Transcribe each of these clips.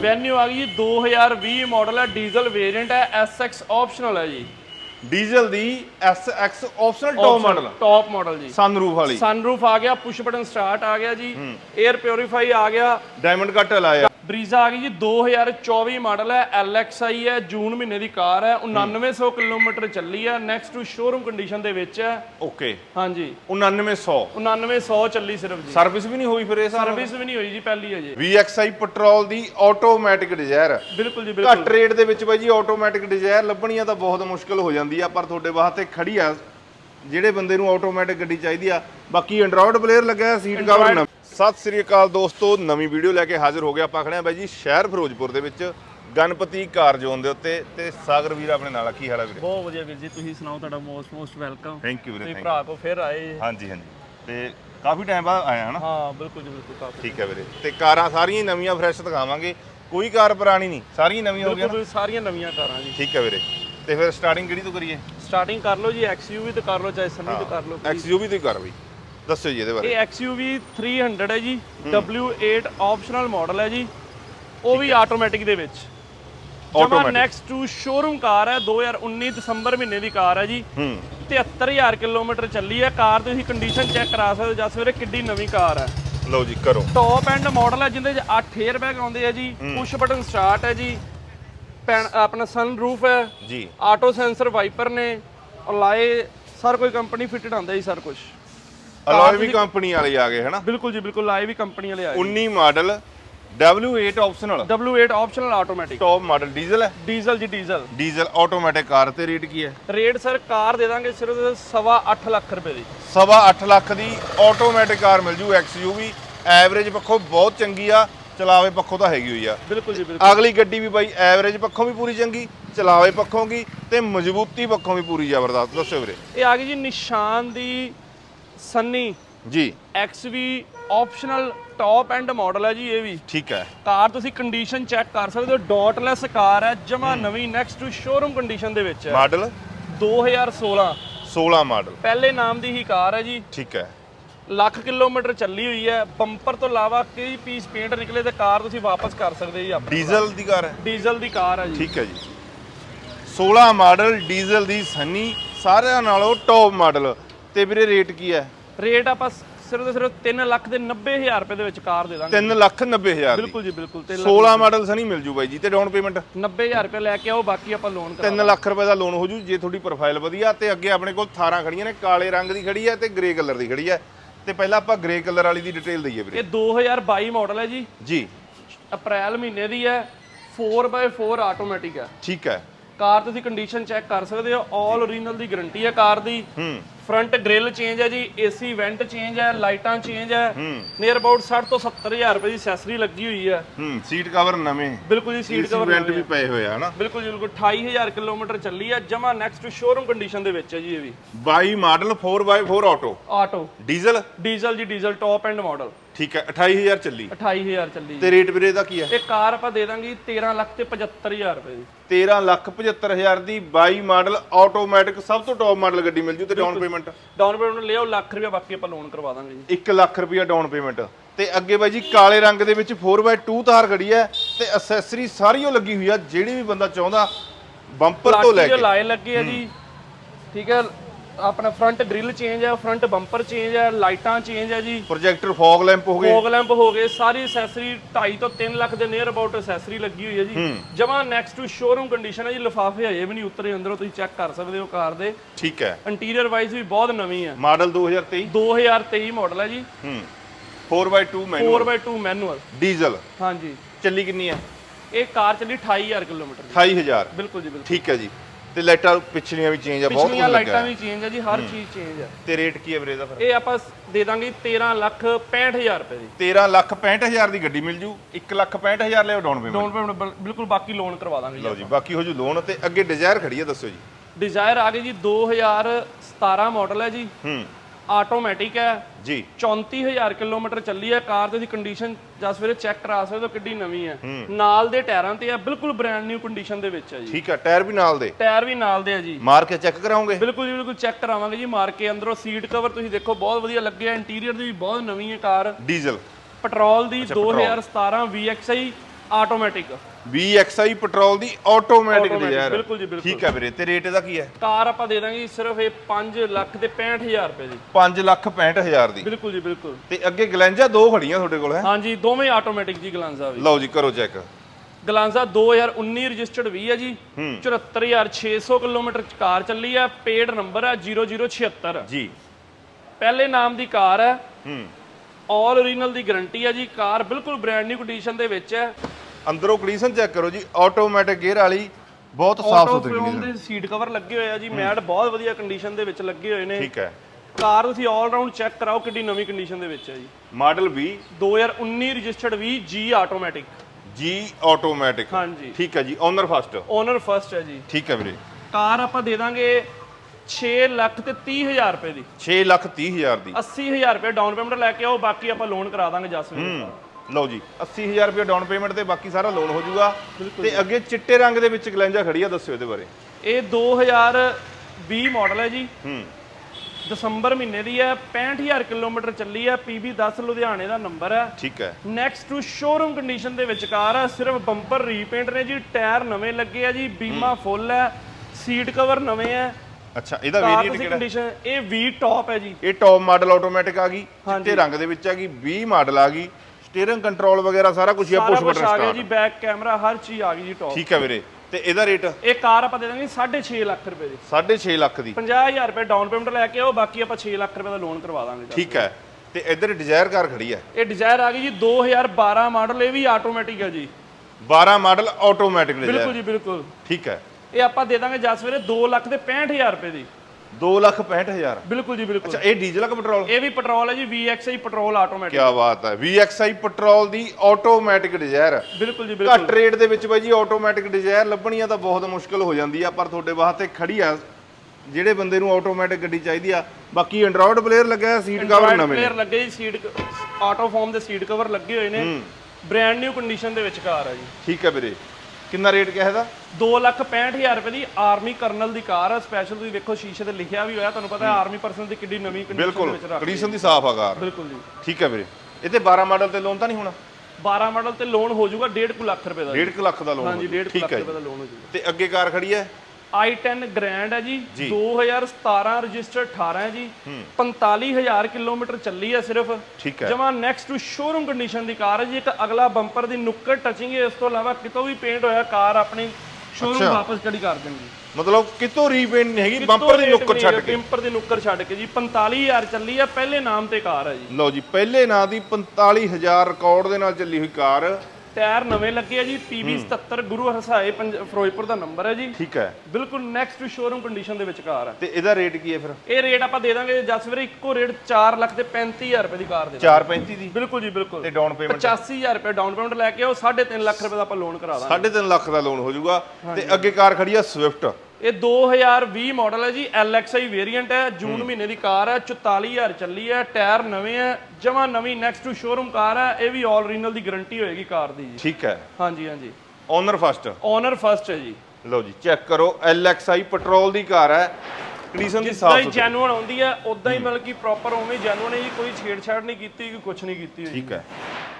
Venue ਆ ਗਈ ਜੀ 2020 ਮਾਡਲ ਹੈ ਡੀਜ਼ਲ ਵੇਰੀਐਂਟ ਹੈ SX ਆਪਸ਼ਨਲ ਹੈ ਜੀ। ਡੀਜ਼ਲ ਦੀ SX optional top model top model ਜੀ। ਸਨਰੂਫ ਵਾਲੀ। ਸਨਰੂਫ ਆ ਗਿਆ ਪੁਸ਼ ਬਟਨ ਸਟਾਰਟ ਆ ਗਿਆ ਜੀ 에ਅਰ ਪਿਉਰੀਫਾਈ ਆ ਗਿਆ। ਡਾਇਮੰਡ ਕੱਟ ਲਾਇਆ। ਬਰੀਜ਼ਾ ਆ ਗਈ ਜੀ 2024 ਮਾਡਲ ਹੈ LXI ਹੈ ਜੂਨ ਮਹੀਨੇ ਦੀ ਕਾਰ ਹੈ 9900 ਕਿਲੋਮੀਟਰ ਚੱਲੀ ਹੈ ਨੈਕਸਟ ਟੂ ਸ਼ੋਰੂਮ ਕੰਡੀਸ਼ਨ ਦੇ ਵਿੱਚ ਹੈ। ਓਕੇ ਹਾਂਜੀ। 9900 9900 ਚੱਲੀ ਸਿਰਫ ਜੀ। ਸਰਵਿਸ ਵੀ ਨਹੀਂ ਹੋਈ ਫਿਰ ਇਹ ਸਾਰਾ ਸਰਵਿਸ ਵੀ ਨਹੀਂ ਹੋਈ ਜੀ ਪਹਿਲੀ ਹੈ ਜੀ। VXI ਪੈਟਰੋਲ ਦੀ ਆਟੋਮੈਟਿਕ ਡਿਜ਼ਾਇਰ ਬਿਲਕੁਲ ਜੀ ਬਿਲਕੁਲ। ਘੱਟ ਰੇਟ ਦੇ ਵਿੱਚ ਬਾਈ ਜੀ ਆਟੋਮੈਟਿਕ ਡਿਜ਼ਾਇਰ ਲੱਭਣੀਆਂ ਤਾਂ ਬਹੁਤ ਮੁਸ਼ਕਲ ਹੋ ਜਾਂਦੀ ਆ ਪਰ ਤੁਹਾਡੇ ਵਾਸਤੇ ਖੜੀ ਆ। ਜਿਹੜੇ ਬੰਦੇ ਨੂੰ ਆਟੋਮੈਟਿਕ ਗੱਡੀ ਚਾਹੀਦੀ ਆ ਬਾਕੀ ਐਂਡਰੋਇਡ ਪਲੇਅਰ ਲੱਗਿਆ ਸੀਟ ਕਵਰ ਸਤਿ ਸ੍ਰੀ ਅਕਾਲ ਦੋਸਤੋ ਨਵੀਂ ਵੀਡੀਓ ਲੈ ਕੇ ਹਾਜ਼ਰ ਹੋ ਗਿਆ ਆਪਾਂ ਖੜੇ ਆ ਬਾਈ ਜੀ ਸ਼ਹਿਰ ਫਿਰੋਜ਼ਪੁਰ ਦੇ ਵਿੱਚ ਗਣਪਤੀ ਕਾਰ ਜ਼ੋਨ ਦੇ ਉੱਤੇ ਤੇ ਸਾਗਰ ਵੀਰ ਆਪਣੇ ਨਾਲ ਆ ਕੀ ਹਾਲ ਆ ਵੀਰੇ? ਬਹੁਤ ਵਧੀਆ ਵੀਰ ਜੀ ਤੁਸੀਂ ਸੁਣਾਓ ਤੁਹਾਡਾ most most welcome. Thank you ਵੀਰੇ ਤੁਸੀਂ ਭਰਾ ਕੋ ਫਿਰ ਆਏ। ਹਾਂਜੀ ਹਾਂਜੀ। ਤੇ ਕਾਫੀ ਟਾਈਮ ਬਾਅਦ ਆਇਆ ਹਨਾ? ਹਾਂ ਬਿਲਕੁਲ ਜੀ ਬਿਲਕੁਲ ਕਾਫੀ ਠੀਕ ਹੈ ਵੀਰੇ। ਤੇ ਕਾਰਾਂ ਸਾਰੀਆਂ ਹੀ ਨਵੀਆਂ ਫਰੈਸ਼ ਦਿਖਾਵਾਂਗੇ। ਕੋਈ ਕਾਰ ਪੁਰਾਣੀ ਨਹੀਂ ਸਾਰੀਆਂ ਨਵੀਆਂ ਹੋ ਗਈਆਂ ਨਾ? ਬਿਲਕੁਲ ਸਾਰੀਆਂ ਨਵੀਆਂ ਕਾਰਾਂ ਜੀ। ਠੀਕ ਹੈ ਵੀਰੇ। ਤੇ ਫਿਰ ਸਟਾਰਟਿੰਗ ਕਿਹੜੀ ਤੋਂ ਕਰੀਏ? ਸਟਾਰਟਿੰਗ ਕਰ ਲਓ ਜੀ XUV ਤੇ ਕਰ ਲਓ ਚਾਹੇ ਸਨੀ ਤੇ ਕਰ ਲਓ ਐਕਸਯੂਵੀ ਤੋਂ ਹੀ ਕਰ ਬਈ। ਦੱਸੋ ਜੀ ਇਹਦੇ ਬਾਰੇ। ਇਹ XUV 300 ਹੈ ਜੀ। W8 ਆਪਸ਼ਨਲ ਮਾਡਲ ਹੈ ਜੀ। ਉਹ ਵੀ ਆਟੋਮੈਟਿਕ ਦੇ ਵਿੱਚ। Automatic। Next to showroom car ਹੈ। 2019 ਦਸੰਬਰ ਮਹੀਨੇ ਦੀ ਕਾਰ ਹੈ ਜੀ। ਹੂੰ। 73000 ਕਿਲੋਮੀਟਰ ਚੱਲੀ ਹੈ। ਕਾਰ ਤੁਸੀਂ ਕੰਡੀਸ਼ਨ ਚੈੱਕ ਕਰਾ ਸਕਦੇ ਜਸ ਵੀਰੇ ਕਿੱਡੀ ਨਵੀਂ ਕਾਰ ਹੈ। ਲਓ ਜੀ ਕਰੋ। ਟੌਪ ਐਂਡ ਮਾਡਲ ਹੈ ਜਿੰਦੇ 'ਚ 8 에ਅਰ ਬੈਗ ਆਉਂਦੇ ਆ ਜੀ। ਪੁਸ਼ ਬਟਨ ਸਟਾਰਟ ਹੈ ਜੀ। ਆਪਣਾ ਸਨ ਰੂਫ ਹੈ। ਜੀ। ਆਟੋ ਸੈਂਸਰ ਵਾਈਪਰ ਨੇ। ਅਲਾਏ ਸਰ ਕੋਈ ਕੰਪਨੀ ਫਿਟਡ ਆਉਂਦਾ ਜੀ ਸਰ ਕੁਝ ਅਲੋਏ ਵੀ ਕੰਪਨੀ ਵਾਲੇ ਆ ਗਏ ਹਨਾ? ਬਿਲਕੁਲ ਜੀ ਬਿਲਕੁਲ ਲਾਏ ਵੀ ਕੰਪਨੀ ਵਾਲੇ ਆਏ 19 model W8 optional W8 optional automatic top model diesel ਹੈ? ਡੀਜ਼ਲ ਜੀ ਡੀਜ਼ਲ ਡੀਜ਼ਲ ਆਟੋਮੈਟਿਕ ਕਾਰ ਤੇ ਰੇਟ ਕੀ ਹੈ? ਰੇਟ ਸਰ ਕਾਰ ਦੇ ਦਾਂਗੇ ਸਿਰਫ ਸਵਾ 8 ਲੱਖ ਰੁਪਏ ਦੀ। ਸਵਾ 8 ਲੱਖ ਦੀ ਆਟੋਮੈਟਿਕ ਕਾਰ ਮਿਲ ਜੂ XUV ਐਵਰੇਜ ਪੱਖੋਂ ਬਹੁਤ ਚੰਗੀ ਆ ਚਲਾਵੇ ਪੱਖੋਂ ਤਾਂ ਹੈਗੀ ਹੋਈ ਆ। ਬਿਲਕੁਲ ਜੀ ਬਿਲਕੁਲ। ਅਗਲੀ ਗੱਡੀ ਵੀ ਬਾਈ ਐਵਰੇਜ ਪੱਖੋਂ ਵੀ ਪੂਰੀ ਚੰਗੀ ਚਲਾਵੇ ਪੱਖੋਂ ਵੀ ਤੇ ਮਜ਼ਬੂਤੀ ਪੱਖੋਂ ਵੀ ਪੂਰੀ ਜ਼ਬਰਦਸਤ। ਦੱਸੋ ਵੀਰੇ। ਇਹ ਆ ਗਈ ਜੀ ਨਿਸ਼ਾਨ ਦੀ ਸੰਨੀ ਜੀ। XV optional top end model ਹੈ ਜੀ ਇਹ ਵੀ। ਠੀਕ ਹੈ। ਕਾਰ ਤੁਸੀਂ ਕੰਡੀਸ਼ਨ ਚੈੱਕ ਕਰ ਸਕਦੇ ਹੋ ਡਾਟਲੈਸ ਕਾਰ ਹੈ ਜਮਾ ਨਵੀਂ ਨੈਕਸਟ ਟੂ ਸ਼ੋਰੂਮ ਕੰਡੀਸ਼ਨ ਦੇ ਵਿੱਚ ਹੈ। ਮਾਡਲ 2016 16 ਮਾਡਲ ਪਹਿਲੇ ਨਾਮ ਦੀ ਹੀ ਕਾਰ ਹੈ ਜੀ। ਠੀਕ ਹੈ। ਲੱਖ ਕਿਲੋਮੀਟਰ ਚੱਲੀ ਹੋਈ ਹੈ। ਬੰਪਰ ਤੋਂ ਇਲਾਵਾ ਕਈ ਪੀਸ ਪੇਂਟ ਨਿਕਲੇ ਤੇ ਕਾਰ ਤੁਸੀਂ ਵਾਪਸ ਕਰ ਸਕਦੇ ਜੀ ਆਪਣੀ ਡੀਜ਼ਲ ਦੀ ਕਾਰ ਹੈ। ਡੀਜ਼ਲ ਦੀ ਕਾਰ ਹੈ ਜੀ। ਠੀਕ ਹੈ ਜੀ। 16 ਮਾਡਲ ਡੀਜ਼ਲ ਦੀ ਸਨੀ ਸਾਰਿਆਂ ਨਾਲੋਂ ਟੌਪ ਮਾਡਲ ਤੇ ਵੀਰੇ ਰੇਟ ਕੀ ਹੈ? ਰੇਟ ਆਪਾਂ ਸਿਰਫ ਤੇ ਸਿਰਫ 3 ਲੱਖ ਦੇ 90000 ਰੁਪਏ ਦੇ ਵਿੱਚ ਕਾਰ ਦੇ ਦਾਂਗੇ। 3 ਲੱਖ 90 ਹਜ਼ਾਰ ਦੀ। ਬਿਲਕੁਲ ਜੀ ਬਿਲਕੁਲ। ਤੇ 16 ਮਾਡਲ ਸਨੀ ਮਿਲ ਜੂ ਬਾਈ ਜੀ ਤੇ ਡਾਊਨ ਪੇਮੈਂਟ 90000 ਰੁਪਏ ਲੈ ਕੇ ਆਓ ਬਾਕੀ ਆਪਾਂ ਲੋਨ ਕਰਾ 3 ਲੱਖ ਰੁਪਏ ਦਾ ਲੋਨ ਹੋ ਜੂ ਜੇ ਤੁਹਾਡੀ ਪ੍ਰੋਫਾਈਲ ਵਧੀਆ ਤੇ ਅੱਗੇ ਆਪਣੇ ਕੋਲ 18 ਖੜੀਆਂ ਨੇ ਕਾਲੇ ਰੰਗ ਦੀ ਖੜੀ ਹੈ ਤੇ ਗ੍ਰੇ ਕਲਰ ਦੀ ਖੜੀ ਹੈ। ਤੇ ਪਹਿਲਾਂ ਆਪਾਂ ਗ੍ਰੇ ਕਲਰ ਵਾਲੀ ਦੀ ਡਿਟੇਲ ਦਈਏ ਵੀਰੇ। ਇਹ 2022 ਮਾਡਲ ਹੈ ਜੀ। ਜੀ। ਅਪ੍ਰੈਲ ਮਹੀਨੇ ਦੀ ਹੈ 4x4 ਆਟੋਮੈਟਿਕ ਹੈ। ਠੀਕ ਹੈ। ਕਾਰ ਤੁਸੀਂ ਕੰਡੀਸ਼ਨ ਚੈੱਕ ਕਰ ਸਕਦੇ ਹੋ ਆਲ ਓਰੀਜਨਲ ਦੀ ਗਾਰੰਟੀ ਹੈ ਕਾਰ ਦੀ। ਹੂੰ। ਫਰੰਟ ਗ੍ਰਿਲ ਚੇਂਜ ਹੈ ਜੀ ਏਸੀ ਵੈਂਟ ਚੇਂਜ ਹੈ ਲਾਈਟਾਂ ਚੇਂਜ ਹੈ। ਨੀਅਰ ਅਬਾਊਟ 60 ਤੋਂ 70000 ਰੁਪਏ ਦੀ ਐਕਸੈਸਰੀ ਲੱਗੀ ਹੋਈ ਹੈ। ਹੂੰ ਸੀਟ ਕਵਰ ਨਵੇਂ। ਬਿਲਕੁਲ ਜੀ ਸੀਟ ਕਵਰ ਵੈਂਟ ਵੀ ਪਏ ਹੋਏ ਆ ਹਨਾ? ਬਿਲਕੁਲ ਜੀ ਬਿਲਕੁਲ। 28000 ਕਿਲੋਮੀਟਰ ਚੱਲੀ ਹੈ ਜਮਾ ਨੈਕਸਟ ਸ਼ੋਰੂਮ ਕੰਡੀਸ਼ਨ ਦੇ ਵਿੱਚ ਹੈ ਜੀ ਇਹ ਵੀ। 22 model 4x4 auto auto diesel diesel ਜੀ ਡੀਜ਼ਲ ਟੌਪ ਐਂਡ ਮਾਡਲ ਠੀਕ ਹੈ 28000 ਚੱਲੀ। 28000 ਚੱਲੀ। ਤੇ ਰੇਟ ਵੀਰੇ ਦਾ ਕੀ ਹੈ? ਇਹ ਕਾਰ ਆਪਾਂ ਦੇ ਦਾਂਗੇ 13 ਲੱਖ ਤੇ 75000 ਰੁਪਏ ਦੀ। 13 ਲੱਖ 75000 ਦੀ 22 ਮਾਡਲ ਆਟੋਮੈਟਿਕ ਸਭ ਤੋਂ ਟੌਪ ਮਾਡਲ ਗੱਡੀ ਮਿਲ ਜੂ ਤੇ ਡਾਊਨ ਪੇਮੈਂਟ ਡਾਊਨ ਪੇਮੈਂਟ ਲਿਆਓ ਲੱਖ ਰੁਪਏ ਬਾਕੀ ਆਪਾਂ ਲੋਨ ਕਰਵਾ ਦਾਂਗੇ ਜੀ। 1 ਲੱਖ ਰੁਪਿਆ ਡਾਊਨ ਪੇਮੈਂਟ ਤੇ ਅੱਗੇ ਬਾਈ ਜੀ ਕਾਲੇ ਰੰਗ ਦੇ ਵਿੱਚ 4x2 ਤਾਰ ਖੜੀ ਹੈ ਤੇ ਅਸੈਸਰੀ ਸਾਰੀ ਉਹ ਲੱਗੀ ਹੋਈ ਆ ਜਿਹੜੀ ਵੀ ਬੰਦਾ ਚਾਹੁੰਦਾ ਬੰਪਰ ਤੋਂ ਲੈ ਕੇ। ਲਾਏ ਲੱਗੇ ਆ ਜੀ। ਠੀਕ ਹੈ ਆਪਣਾ ਫਰੰਟ ਗ੍ਰਿਲ ਚੇਂਜ ਹੈ ਫਰੰਟ ਬੰਪਰ ਚੇਂਜ ਹੈ ਲਾਈਟਾਂ ਚੇਂਜ ਹੈ ਜੀ। ਪ੍ਰੋਜੈਕਟਰ ਫੌਗ ਲੈਂਪ ਹੋ ਗਏ। ਫੋਗ ਲੈਂਪ ਹੋ ਗਏ ਸਾਰੀ ਐਕਸੈਸਰੀ 2.5 ਤੋਂ 3 ਲੱਖ ਦੇ ਨੀਅਰ ਅਬਾਊਟ ਐਕਸੈਸਰੀ ਲੱਗੀ ਹੋਈ ਹੈ ਜੀ। ਜਮਾ ਨੈਕਸਟ ਟੂ ਸ਼ੋਰੂਮ ਕੰਡੀਸ਼ਨ ਹੈ ਜੀ ਲਿਫਾਫੇ ਹਜੇ ਵੀ ਨਹੀਂ ਉਤਰੇ ਅੰਦਰੋਂ ਤੁਸੀਂ ਚੈੱਕ ਕਰ ਸਕਦੇ ਹੋ ਕਾਰ ਦੇ। ਠੀਕ ਹੈ। ਇੰਟੀਰੀਅਰ ਵਾਈਜ਼ ਵੀ ਬਹੁਤ ਨਵੀਂ ਹੈ। ਮਾਡਲ 2023 2023 ਮਾਡਲ ਹੈ ਜੀ। ਹੂੰ। 4x2 manual 4x2 manual diesel ਹਾਂਜੀ। ਚੱਲੀ ਕਿੰਨੀ ਹੈ? ਇਹ ਕਾਰ ਚੱਲੀ 28000 ਕਿਲੋਮੀਟਰ ਦੀ। 28000 ਬਿਲਕੁਲ ਜੀ ਬਿਲਕੁਲ। ਠੀਕ ਹੈ ਜੀ। ਤੇ ਲਾਈਟਾਂ ਪਿਛਲੀਆਂ ਵੀ ਚੇਂਜ ਆ ਬਹੁਤ ਪਿਛਲੀਆਂ ਲਾਈਟਾਂ ਲੱਗਾ ਵੀ ਚੇਂਜ ਹੈ ਜੀ ਹਰ ਚੀਜ਼ ਚੇਂਜ ਹੈ ਤੇ ਰੇਟ ਕੀ ਹੈ ਵੀਰੇ ਦਾ ਫਿਰ ਇਹ ਆਪਾਂ ਦੇ ਦਾਂਗੇ 13 ਲੱਖ 65000 ਰੁਪਏ ਦੀ। 13 ਲੱਖ 65000 ਦੀ ਗੱਡੀ ਮਿਲ ਜੂ 1 ਲੱਖ 65000 ਲਿਓ ਡਾਊਨ ਪੇਮੈਂਟ ਡਾਊਨ ਪੇਮੈਂਟ ਬਿਲਕੁਲ ਬਾਕੀ ਲੋਨ ਕਰਵਾ ਦਾਂਗੇ ਲਓ ਜੀ ਬਾਕੀ ਹੋ ਜੂ ਲੋਨ ਤੇ ਅੱਗੇ ਡਿਜ਼ਾਇਰ ਖੜੀ ਹੈ ਦੱਸੋ ਜੀ। ਡਿਜ਼ਾਇਰ ਆ ਗਈ ਜੀ 2017 ਮਾਡਲ ਹੈ ਜੀ। ਹੂੰ। ਆਟੋਮੈਟਿਕ ਹੈ। ਜੀ। 34000 ਕਿਲੋਮੀਟਰ ਚੱਲੀ ਹੈ। ਕਾਰ ਦੀ ਕੰਡੀਸ਼ਨ ਜਸ ਵੀਰੇ ਚੈੱਕ ਕਰਾ ਸਕਦੇ ਹੋ ਕਿੱਡੀ ਨਵੀਂ ਹੈ। ਨਾਲ ਦੇ ਟਾਇਰਾਂ ਤੇ ਹੈ। ਬਿਲਕੁਲ ਬ੍ਰਾਂਡ ਨਿਊ ਕੰਡੀਸ਼ਨ ਦੇ ਵਿੱਚ ਹੈ ਜੀ। ਠੀਕ ਹੈ ਟਾਇਰ ਵੀ ਨਾਲ ਦੇ? ਟਾਇਰ ਵੀ ਨਾਲ ਦੇ ਹੈ ਜੀ। ਮਾਰ ਕੇ ਚੈੱਕ ਕਰਾਉਂਗੇ ਬਿਲਕੁਲ ਜੀ ਬਿਲਕੁਲ ਚੈੱਕ ਕਰਾਵਾਂਗੇ ਜੀ। ਮਾਰ ਕੇ ਅੰਦਰੋਂ ਸੀਟ ਕਵਰ ਤੁਸੀਂ ਦੇਖੋ ਬਹੁਤ ਵਧੀਆ ਲੱਗੇ ਆ। ਇੰਟੀਰੀਅਰ ਦੀ ਵੀ ਬਹੁਤ ਨਵੀਂ ਹੈ ਕਾਰ। ਡੀਜ਼ਲ ਪੈਟਰੋਲ ਦੀ 2017 VXI ਆਟੋਮੈਟਿਕ VXI ਪੈਟਰੋਲ ਦੀ ਆਟੋਮੈਟਿਕ ਡਿਜ਼ਾਇਰ ਬਿਲਕੁਲ ਜੀ, ਬਿਲਕੁਲ। ਠੀਕ ਹੈ ਵੀਰੇ ਤੇ ਰੇਟ ਇਹਦਾ ਕੀ ਹੈ? ਕਾਰ ਆਪਾਂ ਦੇ ਦਾਂਗੇ ਸਿਰਫ ਇਹ 5 ਲੱਖ ਤੇ 65000 ਰੁਪਏ ਦੀ। 5 ਲੱਖ 65000 ਦੀ। ਬਿਲਕੁਲ ਜੀ ਬਿਲਕੁਲ। ਤੇ ਅੱਗੇ ਗਲੈਂਜਾ ਦੋ ਖੜੀਆਂ ਤੁਹਾਡੇ ਕੋਲ ਹੈ? ਹਾਂਜੀ ਦੋਵੇਂ ਆਟੋਮੈਟਿਕ ਜੀ ਗਲਾਂਜ਼ਾ ਵੀ। ਲਓ ਜੀ ਕਰੋ ਚੈੱਕ ਗਲਾਂਜ਼ਾ 2019 ਰਜਿਸਟਰਡ ਵੀ ਹੈ। ਜੀ 74600 ਕਿਲੋਮੀਟਰ ਚ ਕਾਰ ਚੱਲੀ ਹੈ ਪੇਡ ਨੰਬਰ ਹੈ 0076 ਜੀ। ਪਹਿਲੇ ਨਾਮ ਦੀ ਕਾਰ ਹੈ। ਹੂੰ। ਆਲ ਓਰੀਜਨਲ ਦੀ ਗਾਰੰਟੀ ਹੈ ਜੀ। ਕਾਰ ਬਿਲਕੁਲ ਬ੍ਰਾਂਡ ਨਿਊ ਕੰਡੀਸ਼ਨ ਦੇ ਵਿੱਚ ਹੈ। ਅੰਦਰੋਂ ਕੰਡੀਸ਼ਨ ਚੈੱਕ ਕਰੋ ਜੀ ਆਟੋਮੈਟਿਕ ਗੇਅਰ ਵਾਲੀ ਬਹੁਤ ਸਾਫ਼ ਸੁਥਰੀ condition। ਦੇ ਸੀਟ ਕਵਰ ਲੱਗੇ ਹੋਏ ਆ ਜੀ ਮੈਟ ਬਹੁਤ ਵਧੀਆ ਕੰਡੀਸ਼ਨ ਦੇ ਵਿੱਚ ਲੱਗੇ ਹੋਏ ਨੇ। ਠੀਕ ਹੈ। ਕਾਰ ਤੁਸੀਂ ਆਲ ਰਾਊਂਡ ਚੈੱਕ ਕਰਾਓ ਕਿੰਨੀ ਨਵੀਂ ਕੰਡੀਸ਼ਨ ਦੇ ਵਿੱਚ ਹੈ ਜੀ। ਮਾਡਲ ਵੀ 2019 ਰਜਿਸਟਰਡ ਵੀ ਜੀ ਆਟੋਮੈਟਿਕ ਜੀ ਆਟੋਮੈਟਿਕ ਹਾਂਜੀ। ਠੀਕ ਹੈ ਜੀ ਓਨਰ ਫਸਟ ਓਨਰ ਫਰਸਟ ਹੈ ਜੀ। ਠੀਕ ਹੈ ਵੀਰੇ। ਕਾਰ ਆਪਾਂ ਦੇ ਦਾਂਗੇ 6 ਲੱਖ ਤੇ 30000 ਰੁਪਏ ਦੀ। 6 ਲੱਖ 30 ਹਜ਼ਾਰ ਦੀ। 80000 ਰੁਪਏ ਡਾਊਨ ਪੇਮੈਂਟ ਲੈ ਕੇ ਆਓ ਬਾਕੀ ਆਪਾਂ ਲੋਨ ਕਰਾ ਦਾਂਗੇ ਜਸ ਵੀਰ ਹੂੰ। ਲਓ ਜੀ 80000 ਰੁਪਏ ਡਾਊਨ ਪੇਮੈਂਟ ਤੇ ਬਾਕੀ ਸਾਰਾ ਲੋਨ ਹੋ ਜਾਊਗਾ। ਤੇ ਅੱਗੇ ਚਿੱਟੇ ਰੰਗ ਦੇ ਵਿੱਚ ਗਲੈਂਜਾ ਖੜੀ ਆ ਦੱਸਿਓ ਇਹਦੇ ਬਾਰੇ। ਇਹ 2020 ਮਾਡਲ ਹੈ ਜੀ। ਹੂੰ। ਦਸੰਬਰ ਮਹੀਨੇ ਦੀ ਹੈ 65000 ਕਿਲੋਮੀਟਰ ਚੱਲੀ ਹੈ PB 10 ਲੁਧਿਆਣੇ ਦਾ ਨੰਬਰ ਹੈ। ਠੀਕ ਹੈ। ਨੈਕਸਟ ਟੂ ਸ਼ੋਰੂਮ ਕੰਡੀਸ਼ਨ ਦੇ ਵਿੱਚ ਕਾਰ ਹੈ ਸਿਰਫ ਬੰਪਰ ਰੀਪੇਂਟ ਨੇ ਜੀ ਟਾਇਰ ਨਵੇਂ ਲੱਗੇ ਆ ਜੀ ਬੀਮਾ ਫੁੱਲ ਹੈ ਸੀਟ ਕਵਰ ਨਵੇਂ ਹੈ। ਅੱਛਾ ਇਹਦਾ ਵੇਰੀਐਂਟ ਕਿਹੜਾ? ਕੰਡੀਸ਼ਨ ਇਹ ਵੀ ਟੌਪ ਹੈ ਜੀ। ਇਹ ਟੌਪ ਮਾਡਲ ਆਟੋਮੈਟਿਕ ਆ ਗਈ ਚਿੱਟੇ ਰੰਗ ਦੇ ਵਿੱਚ ਆ ਗਈ 20 ਮਾਡਲ ਆ ਗਈ। ਸਟੀਅਰਿੰਗ ਕੰਟਰੋਲ ਵਗੈਰਾ ਸਾਰਾ ਕੁਝ ਹੀ ਆ ਸਾਰਾ ਪੁਸ਼ ਕੁਝ ਬਟਨ ਆ ਗਿਆ ਸਟਾਰਟ ਜੀ ਬੈਕ ਕੈਮਰਾ ਹਰ ਚੀਜ਼ ਆ ਗਈ ਜੀ ਟੌਪ ਠੀਕ ਹੈ ਵੀਰੇ। ਤੇ ਇਹਦਾ ਰੇਟ ਇਹ ਕਾਰ ਆਪਾਂ ਦੇ ਦਾਂਗੇ 6.5 ਲੱਖ ਰੁਪਏ ਦੀ। 6.5 ਲੱਖ ਦੀ। 50000 ਰੁਪਏ ਡਾਊਨ ਪੇਮੈਂਟ ਲੈ ਕੇ ਆਓ ਬਾਕੀ ਆਪਾਂ 6 ਲੱਖ ਰੁਪਏ ਦਾ ਲੋਨ ਕਰਵਾ ਦਾਂਗੇ ਜੀ। ਠੀਕ ਹੈ। ਤੇ ਇੱਧਰ ਡਿਜ਼ਾਇਰ ਕਾਰ ਖੜੀ ਹੈ। ਇਹ ਡਿਜ਼ਾਇਰ ਆ ਗਈ ਜੀ 2012 ਮਾਡਲ ਇਹ ਵੀ ਆਟੋਮੈਟਿਕ ਹੈ ਜੀ। 12 ਮਾਡਲ ਆਟੋਮੈਟਿਕ ਬਿਲਕੁਲ ਡਿਜ਼ਾਇਰ ਜੀ ਬਿਲਕੁਲ। ਠੀਕ ਹੈ। ਇਹ ਆਪਾਂ ਦੇ ਦਾਂਗੇ ਜਸ ਵੀਰੇ 2 ਲੱਖ ਤੇ 65000 ਰੁਪਏ ਦੀ। 2 ਲੱਖ 65000 ਬਿਲਕੁਲ ਜੀ ਬਿਲਕੁਲ। ਅੱਛਾ ਇਹ ਡੀਜ਼ਲ ਆ ਕਿ ਪੈਟਰੋਲ? ਇਹ ਵੀ ਪੈਟਰੋਲ ਹੈ ਜੀ VXI ਪੈਟਰੋਲ ਆਟੋਮੈਟਿਕ। ਕੀ ਬਾਤ ਹੈ VXI ਪੈਟਰੋਲ ਦੀ ਆਟੋਮੈਟਿਕ ਡਿਜ਼ਾਇਰ। ਬਿਲਕੁਲ ਜੀ ਬਿਲਕੁਲ। ਘੱਟ ਰੇਟ ਦੇ ਵਿੱਚ ਬਾਈ ਜੀ ਆਟੋਮੈਟਿਕ ਡਿਜ਼ਾਇਰ ਲੱਭਣੀਆਂ ਤਾਂ ਬਹੁਤ ਮੁਸ਼ਕਲ ਹੋ ਜਾਂਦੀ ਆ ਪਰ ਤੁਹਾਡੇ ਵਾਸਤੇ ਖੜੀ ਆ। ਜਿਹੜੇ ਬੰਦੇ ਨੂੰ ਆਟੋਮੈਟਿਕ ਗੱਡੀ ਚਾਹੀਦੀ ਆ ਬਾਕੀ ਐਂਡਰੋਇਡ ਪਲੇਅਰ ਲੱਗਿਆ ਸੀਟ ਕਵਰ ਨਵੇਂ। ਪਲੇਅਰ ਲੱਗੇ ਜੀ ਸੀਟ ਆਟੋ ਫਾਰਮ ਦੇ ਸੀਟ ਕਵਰ ਲੱਗੇ ਹੋਏ ਨੇ। ਬ੍ਰਾਂਡ ਨਿਊ ਕੰਡੀਸ਼ਨ ਦੇ ਵਿੱਚ ਕਾਰ ਹੈ ਜੀ। ਠੀਕ ਹੈ ਵੀਰੇ। ਕਿੰਨਾ ਰੇਟ ਕਿਹਾ ਇਹਦਾ? 2 ਲੱਖ 65000 ਰੁਪਏ ਦੀ ਆਰਮੀ ਕਰਨਲ ਦੀ ਕਾਰ ਹੈ ਸਪੈਸ਼ਲ ਤੁਸੀਂ ਵੇਖੋ ਸ਼ੀਸ਼ੇ ਤੇ ਲਿਖਿਆ ਵੀ ਹੋਇਆ ਤੁਹਾਨੂੰ ਪਤਾ ਹੈ। ਆਰਮੀ ਪਰਸਨ ਦੀ ਕਿੱਡੀ ਨਵੀਂ ਕੰਡੀਸ਼ਨ ਬਿਲਕੁਲ ਵਿੱਚ ਰੱਖ ਕੰਡੀਸ਼ਨ ਦੀ ਸਾਫ਼ ਆ ਕਾਰ। ਬਿਲਕੁਲ ਜੀ। ਠੀਕ ਹੈ ਵੀਰੇ। ਇਹ ਤੇ 12 ਮਾਡਲ ਤੇ ਲੋਨ ਤਾਂ ਨਹੀਂ ਹੋਣਾ? 12 ਮਾਡਲ ਤੇ ਲੋਨ ਹੋ ਜਾਊਗਾ 1.5 ਲੱਖ ਰੁਪਏ ਦਾ 1.5 ਲੱਖ ਦਾ ਲੋਨ ਹਾਂਜੀ 1.5 ਠੀਕ ਲੱਖ ਰੁਪਏ ਦਾ ਲੋਨ ਹੋ ਜਾਊਗਾ। ਤੇ ਅੱਗੇ ਕਾਰ ਖੜੀ ਹੈ? I10 ਗ੍ਰੈਂਡ ਹੈ ਜੀ ਜੀ। 2017 ਰਜਿਸਟਰਡ 18 ਹੈ। ਜੀ 45000 ਕਿਲੋਮੀਟਰ ਚੱਲੀ ਹੈ ਸਿਰਫ। ਠੀਕ ਹੈ। ਜਮਾ ਨੈਕਸਟ ਟੂ ਸ਼ੋਰੂਮ ਕੰਡੀਸ਼ਨ ਦੀ ਕਾਰ ਹੈ ਜੀ ਇੱਕ ਅਗਲਾ ਬੰਪਰ ਦੀ ਨੁੱਕਰ ਟਚਿੰਗ ਹੈ ਇਸ ਤੋਂ ਇਲਾਵਾ ਕਿਤੋਂ ਵੀ ਪੇਂਟ ਹੋਇਆ ਕਾਰ ਆਪਣੀ ਸ਼ੋਰੂਮ। ਵਾਪਸ ਕੜੀ ਕਰ ਦੇਣਗੇ ਮਤਲਬ ਕਿਤੋਂ ਰੀਪੇਂਟ ਨਹੀਂ ਹੈਗੀ ਬੰਪਰ ਦੀ ਨੁੱਕਰ ਛੱਡ ਕੇ। ਬੰਪਰ ਦੀ ਨੁੱਕਰ ਛੱਡ ਕੇ ਜੀ 45000 ਚੱਲੀ ਹੈ ਪਹਿਲੇ ਨਾਮ ਤੇ ਕਾਰ ਹੈ ਜੀ। ਲਓ ਜੀ ਪਹਿਲੇ ਨਾਂ ਦੀ 45000 ਰਿਕਾਰਡ ਦੇ ਨਾਲ ਚੱਲੀ ਹੋਈ ਕਾਰ। ਟਾਇਰ ਨਵੇਂ ਲੱਗੇ ਆ ਜੀ PB 77 ਗੁਰੂ ਹਰਸਾਏ ਫਿਰੋਜ਼ਪੁਰ ਦਾ ਨੰਬਰ ਹੈ ਜੀ। ਠੀਕ ਹੈ। ਬਿਲਕੁਲ ਨੈਕਸਟ ਟੂ ਸ਼ੋਰੂਮ ਕੰਡੀਸ਼ਨ ਦੇ ਵਿੱਚ ਕਾਰ ਹੈ। ਤੇ ਇਹਦਾ ਰੇਟ ਕੀ ਹੈ ਫਿਰ? ਇਹ ਰੇਟ ਆਪਾਂ ਦੇ ਦਾਂਗੇ ਜਸ ਵੀਰੇ ਇੱਕੋ ਰੇਟ 4 ਲੱਖ ਤੇ 35000 ਰੁਪਏ ਦੀ ਕਾਰ ਦੇ ਦਾਂਗੇ। 435 ਦੀ? ਬਿਲਕੁਲ ਜੀ ਬਿਲਕੁਲ। ਤੇ ਡਾਊਨ ਪੇਮੈਂਟ 85000 ਰੁਪਏ ਡਾਊਨ ਪੇਮੈਂਟ ਲੈ ਕੇ ਆਓ 3.5 ਲੱਖ ਰੁਪਏ ਦਾ ਆਪਾਂ ਲੋਨ ਕਰਾ ਦਾਂਗੇ। 3.5 ਲੱਖ ਦਾ ਲੋਨ ਹੋ ਜਾਊਗਾ। ਤੇ ਅੱਗੇ ਕਾਰ ਖੜੀ ਆ ਸਵਿਫਟ ਇਹ 2020 ਮਾਡਲ ਹੈ ਜੀ LXI ਵੇਰੀਐਂਟ ਹੈ ਜੂਨ ਮਹੀਨੇ ਦੀ ਕਾਰ ਹੈ 44000 ਚੱਲੀ ਹੈ ਟਾਇਰ ਨਵੇਂ ਹੈ ਜਮਾ ਨਵੀਂ ਨੈਕਸਟ ਟੂ ਸ਼ੋਰੂਮ ਕਾਰ ਹੈ ਇਹ ਵੀ ਆਲ ਰੀਨਲ ਦੀ ਗਾਰੰਟੀ ਹੋਏਗੀ ਕਾਰ ਦੀ ਜੀ। ਠੀਕ ਹੈ। ਹਾਂਜੀ ਹਾਂਜੀ। ਓਨਰ ਫਸਟ ਓਨਰ ਫਰਸਟ ਹੈ ਜੀ। ਲਓ ਜੀ ਚੈੱਕ ਕਰੋ LXI ਪੈਟਰੋਲ ਦੀ ਕਾਰ ਹੈ। ਕੰਡੀਸ਼ਨ ਦੀ ਸਾਫ਼ ਹੀ ਜੈਨੂਅਨ ਆਉਂਦੀ ਹੈ ਉਦਾਂ ਹੀ ਮਤਲਬ ਕਿ ਪ੍ਰੋਪਰ ਉਵੇਂ ਜੈਨੂਅਨ ਹੈ ਜੀ ਕੋਈ ਛੇੜਛਾੜ ਨਹੀਂ ਕੀਤੀ ਕੋਈ ਕੁਝ ਨਹੀਂ ਕੀਤੀ ਠੀਕ ਹੈ।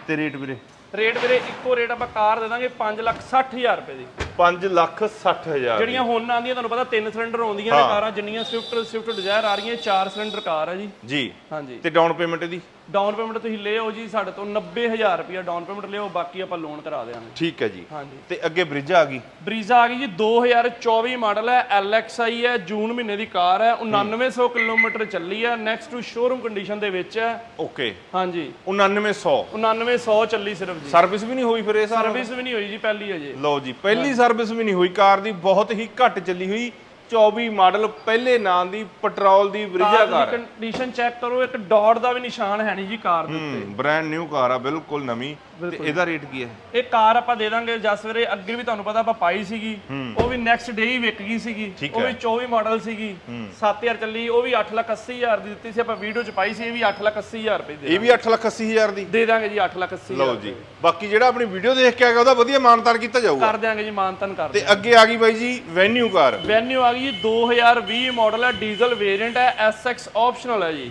ਤੇ ਰੇਟ ਵੀਰੇ? ਰੇਟ ਵੀਰੇ ਇੱਕੋ ਰੇਟ ਆਪਾਂ ਕਾਰ ਦੇ ਦਾਂਗੇ 5 ਲੱਖ 60000 ਰੁਪਏ ਦੀ। 5 ਲੱਖ 60000 ਜਿਹੜੀਆਂ ਹੁਣ ਆਉਂਦੀਆਂ ਤੁਹਾਨੂੰ ਪਤਾ ਤਿੰਨ ਸਿਲੰਡਰ ਆਉਂਦੀਆਂ ਨੇ ਕਾਰਾਂ ਜਿੰਨੀਆਂ ਸਵਿਫਟ ਸਵਿਫਟ ਡਿਜ਼ਾਇਰ ਆ ਰਹੀਆਂ ਚਾਰ ਸਿਲੰਡਰ ਕਾਰ ਹੈ ਜੀ। ਜੀ। ਹਾਂਜੀ। ਤੇ ਡਾਊਨ ਪੇਮੈਂਟ ਇਹਦੀ? ਡਾਊਨ ਪੇਮੈਂਟ ਤੁਸੀਂ ਲਿਓ ਜੀ ਸਾਡੇ ਤੋਂ 90000 ਰੁਪਇਆ ਡਾਊਨ ਪੇਮੈਂਟ ਲਿਓ ਬਾਕੀ ਆਪਾਂ ਲੋਨ ਕਰਾ ਦੇਵਾਂਗੇ ਠੀਕ ਹੈ ਜੀ। ਹਾਂਜੀ। ਤੇ ਅੱਗੇ ਬ੍ਰਿਜ ਆ ਗਈ? ਬਰੀਜ਼ਾ ਆ ਗਈ ਜੀ 2024 ਮਾਡਲ ਹੈ LXI ਹੈ ਜੂਨ ਮਹੀਨੇ ਦੀ ਕਾਰ ਹੈ 9900 ਕਿਲੋਮੀਟਰ ਚੱਲੀ ਹੈ ਨੈਕਸਟ ਟੂ ਸ਼ੋਰੂਮ ਕੰਡੀਸ਼ਨ ਦੇ ਵਿੱਚ ਹੈ। ਓਕੇ ਹਾਂਜੀ। 9900 9900 ਚੱਲੀ ਸਿਰਫ ਜੀ। ਸਰਵਿਸ ਵੀ ਨਹੀਂ ਹੋਈ ਫਿਰ ਇਹ ਸਾਰਾ ਸਰਵਿਸ ਵੀ ਨਹੀਂ ਹੋਈ ਜੀ ਪਹਿਲੀ ਅਜੇ। ਲਓ ਜੀ ਪਹਿਲੀ ਸਰਵਿਸ ਵੀ ਨਹੀਂ ਹੋਈ। ਕਾਰ ਦੀ ਬਹੁਤ ਹੀ ਘੱਟ ਚੱਲੀ ਹੋਈ। 24 ਮਾਡਲ ਪਹਿਲੇ ਨਾਂ ਦੀ ਪੈਟਰੋਲ ਦੀ ਬ੍ਰਿਜਾ ਕਾਰ ਹੈ। ਕੰਡੀਸ਼ਨ ਚੈੱਕ ਕਰੋ ਇੱਕ ਡਾਟ ਦਾ ਵੀ ਨਿਸ਼ਾਨ ਹੈ ਨਹੀਂ ਜੀ ਕਾਰ ਦੇ ਉੱਤੇ। ਬ੍ਰਾਂਡ ਨਿਊ ਕਾਰ ਆ ਬਿਲਕੁਲ ਨਵੀਂ। ਤੇ ਇਹਦਾ ਰੇਟ ਕੀ ਹੈ? ਇਹ ਕਾਰ ਆਪਾਂ ਦੇ ਦਾਂਗੇ ਜਸ ਵੀਰੇ ਅੱਗੇ ਵੀ ਤੁਹਾਨੂੰ ਪਤਾ ਆਪਾਂ ਪਾਈ ਸੀਗੀ। ਉਹ ਵੀ ਨੈਕਸਟ ਡੇ ਹੀ ਵਿਕ ਗਈ ਸੀਗੀ। ਉਹ ਵੀ 24 ਮਾਡਲ ਸੀਗੀ। 7000 ਚੱਲੀ ਉਹ ਵੀ 880000 ਦੀ ਦਿੱਤੀ ਸੀ। ਆਪਾਂ ਵੀਡੀਓ ਚ ਪਾਈ ਸੀ ਇਹ ਵੀ 880000 ਰੁਪਏ ਦੇ ਇਹ ਵੀ 8 ਲੱਖ 80 ਹਜ਼ਾਰ ਦੀ? ਦੇ ਦਾਂਗੇ ਜੀ 880000 ਲਓ ਜੀ। ਬਾਕੀ ਜਿਹੜਾ ਆਪਣੀ ਵੀਡੀਓ ਦੇਖ ਕੇ ਆਗਾ ਉਹਦਾ ਵਧੀਆ ਮਾਨਤਾਨ ਕੀਤਾ ਜਾਊਗਾ। ਕਰ ਦਿਆਂਗੇ ਜੀ ਮਾਨਤਨ ਕਰ ਤੇ ਅੱਗੇ ਆ ਗਈ ਬਾਈ ਜੀ ਵੈਨਿਊ ਕਾਰ। ਵੈਨਿਊ ਆ ਗਈ ਜੀ 2020 ਮਾਡਲ ਹੈ ਡੀਜ਼ਲ ਵੇਰੀਐਂਟ ਹੈ SX ਆਪਸ਼ਨਲ ਹੈ ਜੀ।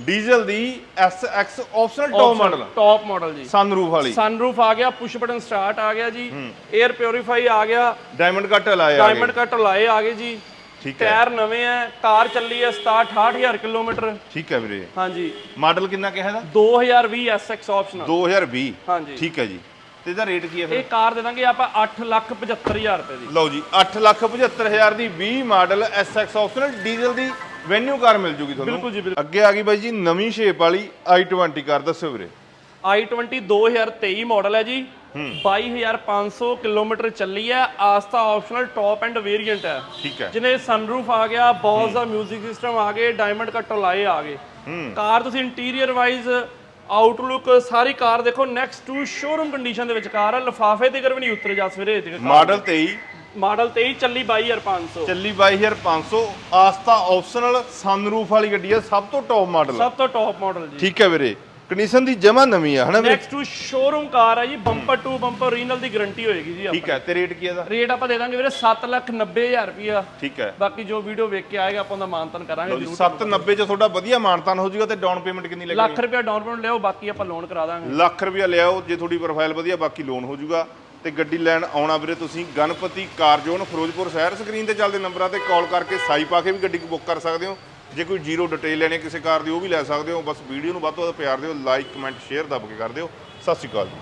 ਡੀਜ਼ਲ ਦੀ SX optional top model top model ਜੀ। ਸਨਰੂਫ ਵਾਲੀ। ਸਨਰੂਫ ਆ ਗਿਆ ਪੁਸ਼ ਬਟਨ ਸਟਾਰਟ ਆ ਗਿਆ ਜੀ। 에ਅਰ ਪਿਉਰੀਫਾਈ ਆ ਗਿਆ। ਡਾਇਮੰਡ ਕੱਟ ਲਾਇਆ ਆ ਡਾਇਮੰਡ ਕੱਟ ਲਾਏ ਆ ਗਏ ਜੀ। ਠੀਕ ਹੈ। ਟਾਇਰ ਨਵੇਂ ਆ ਕਾਰ ਚੱਲੀ ਹੈ 67 68000 ਕਿਲੋਮੀਟਰ। ਠੀਕ ਹੈ ਵੀਰੇ। ਹਾਂਜੀ। ਮਾਡਲ ਕਿੰਨਾ ਕਿਹਾ ਇਹਦਾ? 2020 SX ਆਪਸ਼ਨਲ 2020 ਹਾਂਜੀ। ਠੀਕ ਹੈ ਜੀ। ਤੇ ਇਹਦਾ ਰੇਟ ਕੀ ਹੈ ਫਿਰ? ਇਹ ਕਾਰ ਦੇ ਦਾਂਗੇ ਆਪਾਂ 875000 ਰੁਪਏ ਦੀ। ਲਓ ਜੀ 875000 ਦੀ 20 ਮਾਡਲ SX ਆਪਸ਼ਨਲ ਡੀਜ਼ਲ ਦੀ ਵੈਨਿਊ ਕਾਰ ਮਿਲ ਜੂਗੀ ਤੁਹਾਨੂੰ। ਬਿਲਕੁਲ ਜੀ, ਬਿਲਕੁਲ। ਅੱਗੇ ਆ ਗਈ ਬਾਈ ਜੀ ਨਵੀਂ ਸ਼ੇਪ ਵਾਲੀ i20 ਕਾਰ ਦੱਸਿਓ ਵੀਰੇ। i20 2023 ਮਾਡਲ ਹੈ ਜੀ। 22500 ਕਿਲੋਮੀਟਰ ਚੱਲੀ ਹੈ। ਆਸਤਾ ਆਪਸ਼ਨਲ ਟੌਪ ਐਂਡ ਵੇਰੀਐਂਟ ਹੈ। ਠੀਕ ਹੈ। ਜਿਹਨੇ ਸਨਰੂਫ ਆ ਗਿਆ ਬੋਸ ਦਾ 뮤직 ਸਿਸਟਮ ਆ ਗਏ ਡਾਇਮੰਡ ਕੱਟ ਲਾਏ ਆ ਗਏ। ਕਾਰ ਤੁਸੀਂ ਇੰਟੀਰੀਅਰ ਵਾਈਜ਼ ਆਊਟਲੁੱਕ ਸਾਰੀ ਕਾਰ ਦੇਖੋ ਨੈਕਸਟ ਟੂ ਸ਼ੋਰੂਮ ਕੰਡੀਸ਼ਨ ਦੇ ਵਿੱਚ ਕਾਰ ਹੈ ਲਫਾਫੇ ਤੇ ਵੀ ਨਹੀਂ ਉਤਰੇ ਜਾ ਸਵੇਰੇ ਤੇ ਮਾਡਲ 23 ਮਾਡਲ 23 ਚੱਲੀ 22500 ਚੱਲੀ 22500 ਆਸਤਾ ਆਪਸ਼ਨਲ ਸਨਰੂਫ ਵਾਲੀ ਗੱਡੀ ਹੈ ਸਭ ਤੋਂ ਟੌਪ ਮਾਡਲ ਸਭ ਤੋਂ ਟੌਪ ਮਾਡਲ ਜੀ। ਠੀਕ ਹੈ ਵੀਰੇ। ਕੰਡੀਸ਼ਨ ਦੀ ਜਮਾ ਨਵੀਂ ਆ ਹਨਾ ਵੀਰੇ? ਨੈਕਸਟ ਟੂ ਸ਼ੋਰੂਮ ਕਾਰ ਹੈ ਜੀ ਬੰਪਰ ਟੂ ਬੰਪਰ ਰੀਨਲ ਦੀ ਗਾਰੰਟੀ ਹੋਏਗੀ ਜੀ ਠੀਕ ਹੈ ਤੇ ਰੇਟ ਕੀ ਇਹਦਾ? ਰੇਟ ਆਪਾਂ ਦੇ ਦਾਂਗੇ ਵੀਰੇ 790000 ਰੁਪਿਆ ਠੀਕ ਹੈ। ਬਾਕੀ ਜੋ ਵੀਡੀਓ ਵੇਖ ਕੇ ਆਏਗਾ ਆਪਾਂ ਉਹਦਾ ਮਾਨਤਨ ਕਰਾਂਗੇ ਜ਼ਰੂਰ 790 ਚ ਤੁਹਾਡਾ ਵਧੀਆ ਮਾਨਤਾਨ ਹੋ ਜਾਊਗਾ ਤੇ ਡਾਊਨ ਪੇਮੈਂਟ ਕਿੰਨੀ ਲੱਗੇਗੀ ਲੱਖ ਰੁਪਿਆ ਡਾਊਨ ਪੇਮੈਂਟ ਲਿਓ ਬਾਕੀ ਆਪਾਂ ਲੋਨ ਕਰਾ ਦਾਂਗੇ। ਲੱਖ ਰੁਪਇਆ ਲਿਆਓ ਜੇ ਤੁਹਾਡੀ ਪ੍ਰੋਫਾਈਲ ਵਧੀਆ ਬਾਕੀ ਲੋਨ ਹੋ ਜਾਊਗਾ। ਤੇ ਗੱਡੀ ਲੈਣ ਆਉਣਾ ਵੀਰੇ ਤੁਸੀਂ ਗਣਪਤੀ ਕਾਰ ਜ਼ੋਨ ਫਿਰੋਜ਼ਪੁਰ ਸ਼ਹਿਰ ਸਕਰੀਨ ਤੇ ਚੱਲਦੇ ਨੰਬਰਾਂ ਤੇ ਕਾਲ ਕਰਕੇ ਸਾਈ ਪਾ ਕੇ ਵੀ ਗੱਡੀ ਬੁੱਕ ਕਰ ਸਕਦੇ ਹੋ। ਜੇ ਕੋਈ ਜ਼ੀਰੋ ਡਿਟੇਲ ਲੈਣੀ ਕਿਸੇ ਕਾਰ ਦੀ, ਉਹ ਵੀ ਲੈ ਸਕਦੇ ਹੋ। ਬਸ ਵੀਡੀਓ ਨੂੰ ਵੱਧ ਤੋਂ ਵੱਧ ਪਿਆਰ ਦਿਓ ਲਾਈਕ ਕਮੈਂਟ ਸ਼ੇਅਰ ਦੱਬ ਕੇ ਕਰ ਦਿਓ। ਸਤਿ ਸ਼੍ਰੀ ਅਕਾਲ ਜੀ।